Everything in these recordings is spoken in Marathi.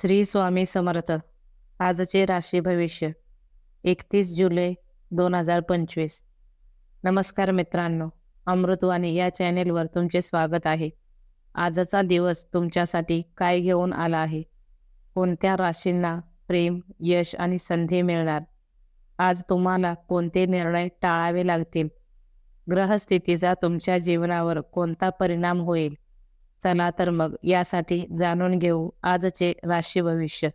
श्री स्वामी समर्थ. आजचे राशी भविष्य एकतीस जुलै दोन हजार पंचवीस. नमस्कार मित्रांनो अमृतवाणी या चॅनेलवर तुमचे स्वागत आहे. आजचा दिवस तुमच्यासाठी काय घेऊन आला आहे? कोणत्या राशींना प्रेम यश आणि संधी मिळणार? आज तुम्हाला कोणते निर्णय टाळावे लागतील? ग्रहस्थितीचा तुमच्या जीवनावर कोणता परिणाम होईल? चला तर मग यासाठी जाणून घेऊ आजचे राशी भविष्य.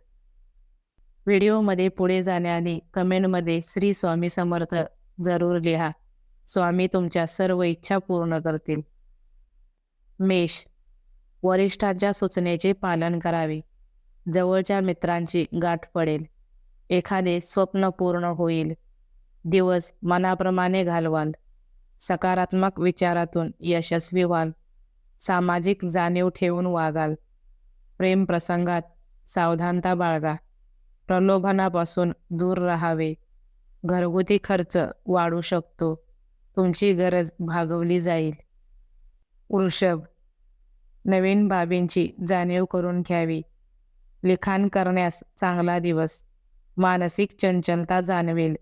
व्हिडिओमध्ये पुढे जाण्याआधी कमेंटमध्ये श्री स्वामी समर्थ जरूर लिहा. स्वामी तुमच्या सर्व इच्छा पूर्ण करतील. मेष वरिष्ठांच्या सूचनेचे पालन करावे. जवळच्या मित्रांची गाठ पडेल. एखादे स्वप्न पूर्ण होईल. दिवस मनाप्रमाणे घालवाल. सकारात्मक विचारातून यशस्वी व्हाल. सामाजिक जाणीव ठेवून वागाल. प्रेमप्रसंगात सावधानता बाळगा. प्रलोभनापासून दूर राहावे. घरगुती खर्च वाढू शकतो. तुमची गरज भागवली जाईल. वृषभ नवीन बाबींची जाणीव करून घ्यावी. लिखाण करण्यास चांगला दिवस. मानसिक चंचलता जाणवेल.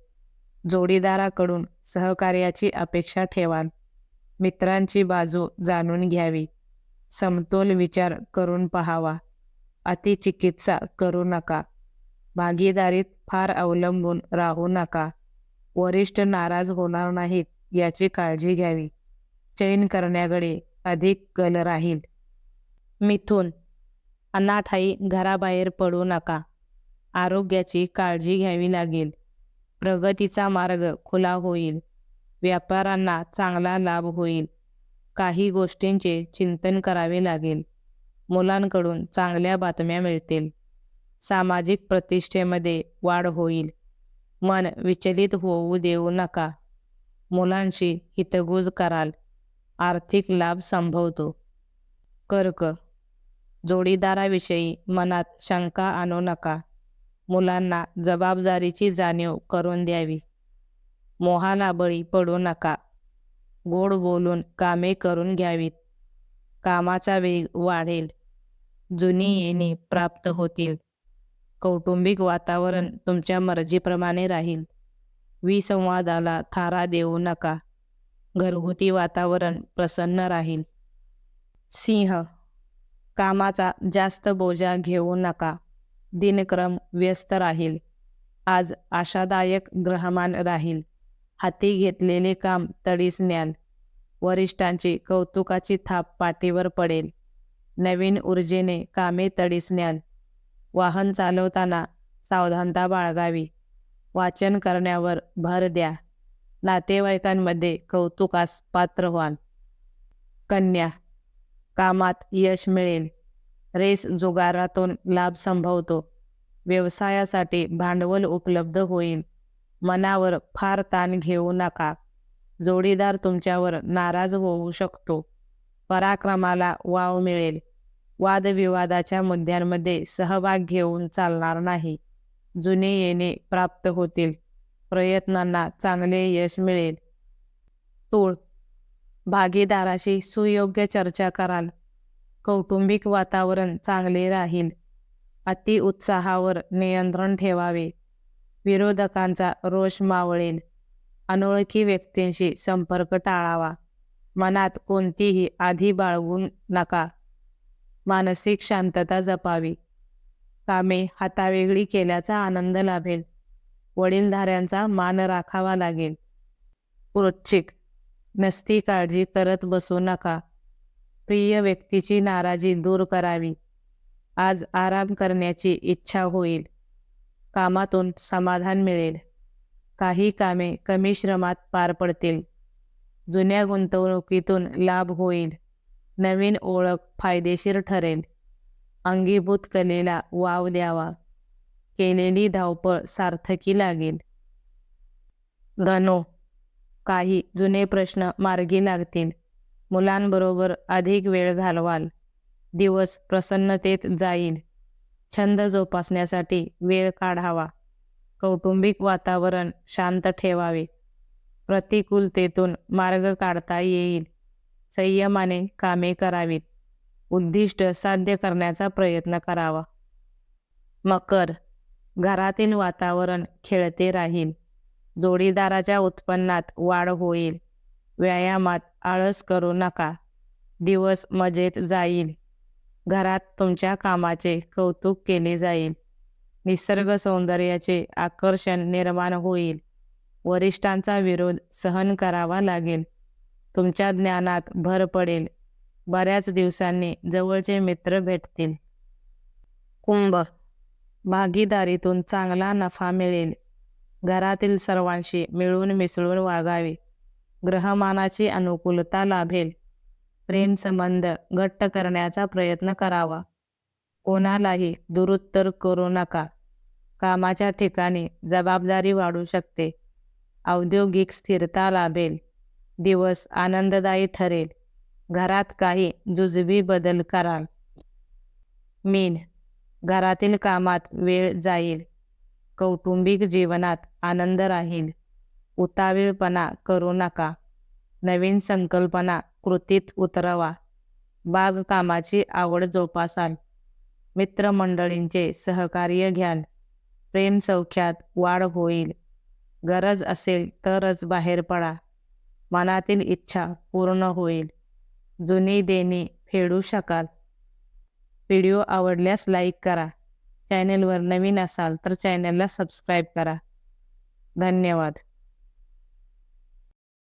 जोडीदाराकडून सहकार्याची अपेक्षा ठेवाल. मित्रांची बाजू जाणून घ्यावी. समतोल विचार करून पहावा. अतिचिकित्सा करू नका. भागीदारीत फार अवलंबून राहू नका. वरिष्ठ नाराज होणार नाहीत याची काळजी घ्यावी. चैन करण्याकडे अधिक कल राहील. मिथून अनाठाई घराबाहेर पडू नका. आरोग्याची काळजी घ्यावी लागेल. प्रगतीचा मार्ग खुला होईल. व्यापाऱ्यांना चांगला लाभ होईल. काही गोष्टींचे चिंतन करावे लागेल. मुलांकडून चांगल्या बातम्या मिळतील. सामाजिक प्रतिष्ठेमध्ये वाढ होईल. मन विचलित होऊ देऊ नका. मुलांशी हितगुज कराल. आर्थिक लाभ संभवतो. कर्क. जोडीदाराविषयी मनात शंका आणू नका. मुलांना जबाबदारीची जाणीव करून द्यावी. मोहाला बळी पडू नका. गोड बोलून कामे करून घ्यावीत. कामाचा वेग वाढेल. जुनी येणे प्राप्त होतील. कौटुंबिक वातावरण तुमच्या मर्जीप्रमाणे राहील. विसंवादाला थारा देऊ नका. घरगुती वातावरण प्रसन्न राहील. सिंह कामाचा जास्त बोजा घेऊ नका. दिनक्रम व्यस्त राहील. आज आशादायक ग्रहमान राहील. हाती घेतलेले काम तडीस न्याल. वरिष्ठांची कौतुकाची थाप पाठीवर पडेल. नवीन ऊर्जेने कामे तडीस न्याल. वाहन चालवताना सावधानता बाळगावी. वाचन करण्यावर भर द्या. नातेवाईकांमध्ये कौतुकास पात्र व्हाल. कन्या कामात यश मिळेल. रेस जुगारातून लाभ संभवतो. व्यवसायासाठी भांडवल उपलब्ध होईल. मनावर फार ताण घेऊ नका. जोडीदार तुमच्यावर नाराज होऊ शकतो. पराक्रमाला वाव मिळेल. वादविवादाच्या मुद्द्यांमध्ये सहभाग घेऊन चालणार नाही. जुने येणे प्राप्त होतील. प्रयत्नांना चांगले यश मिळेल. तूळ भागीदाराशी सुयोग्य चर्चा कराल. कौटुंबिक वातावरण चांगले राहील. अति उत्साहावर नियंत्रण ठेवावे. विरोधकांचा रोष मावळेल. अनोळखी व्यक्तींशी संपर्क टाळावा. मनात कोणतीही आधी बाळगू नका. मानसिक शांतता जपावी. कामे हातावेगळी केल्याचा आनंद लाभेल. वडीलधाऱ्यांचा मान राखावा लागेल. वृश्चिक नसती काळजी करत बसू नका. प्रिय व्यक्तीची नाराजी दूर करावी. आज आराम करण्याची इच्छा होईल. कामातून समाधान मिळेल. काही कामे कमी श्रमात पार पडतील. जुन्या गुंतवणुकीतून लाभ होईल. नवीन ओळख फायदेशीर ठरेल. अंगीभूत कलेला वाव द्यावा. केलेली धावपळ सार्थकी लागेल. धनो काही जुने प्रश्न मार्गी लागतील. मुलांबरोबर अधिक वेळ घालवाल. दिवस प्रसन्नतेत जाईल. छंद जोपासण्यासाठी वेळ काढावा. कौटुंबिक वातावरण शांत ठेवावे. प्रतिकूलतेतून मार्ग काढता येईल. संयमाने कामे करावीत. उद्दिष्ट साध्य करण्याचा प्रयत्न करावा. मकर घरातील वातावरण खेळते राहील. जोडीदाराच्या उत्पन्नात वाढ होईल. व्यायामात आळस करू नका. दिवस मजेत जाईल. घरात तुमच्या कामाचे कौतुक केले जाईल. निसर्ग सौंदर्याचे आकर्षण निर्माण होईल. वरिष्ठांचा विरोध सहन करावा लागेल. तुमच्या ज्ञानात भर पडेल. बऱ्याच दिवसांनी जवळचे मित्र भेटतील. कुंभ. भागीदारीतून चांगला नफा मिळेल. घरातील सर्वांशी मिळून मिसळून वागावे. ग्रहमानाची अनुकूलता लाभेल. प्रेमसंबंध घट्ट करण्याचा प्रयत्न करावा. कोणालाही दुरुत्तर करू नका. कामाच्या ठिकाणी जबाबदारी वाढू शकते. औद्योगिक स्थिरता लाभेल. दिवस आनंददायी ठरेल. घरात काही जुजबी बदल कराल. मीन घरातील कामात वेळ जाईल. कौटुंबिक जीवनात आनंद राहील. उतावीळपणा करू नका. नवीन संकल्पना कृतीत उतरवा. बागकामाची आवड जोपासाल. मित्रमंडळींचे सहकार्य घ्याल. प्रेमसौख्यात वाढ होईल. गरज असेल तरच बाहेर पडा. मनातील इच्छा पूर्ण होईल. जुनी देणी फेडू शकाल. व्हिडिओ आवडल्यास लाईक करा. चॅनेलवर नवीन असाल तर चॅनेलला सबस्क्राईब करा. धन्यवाद.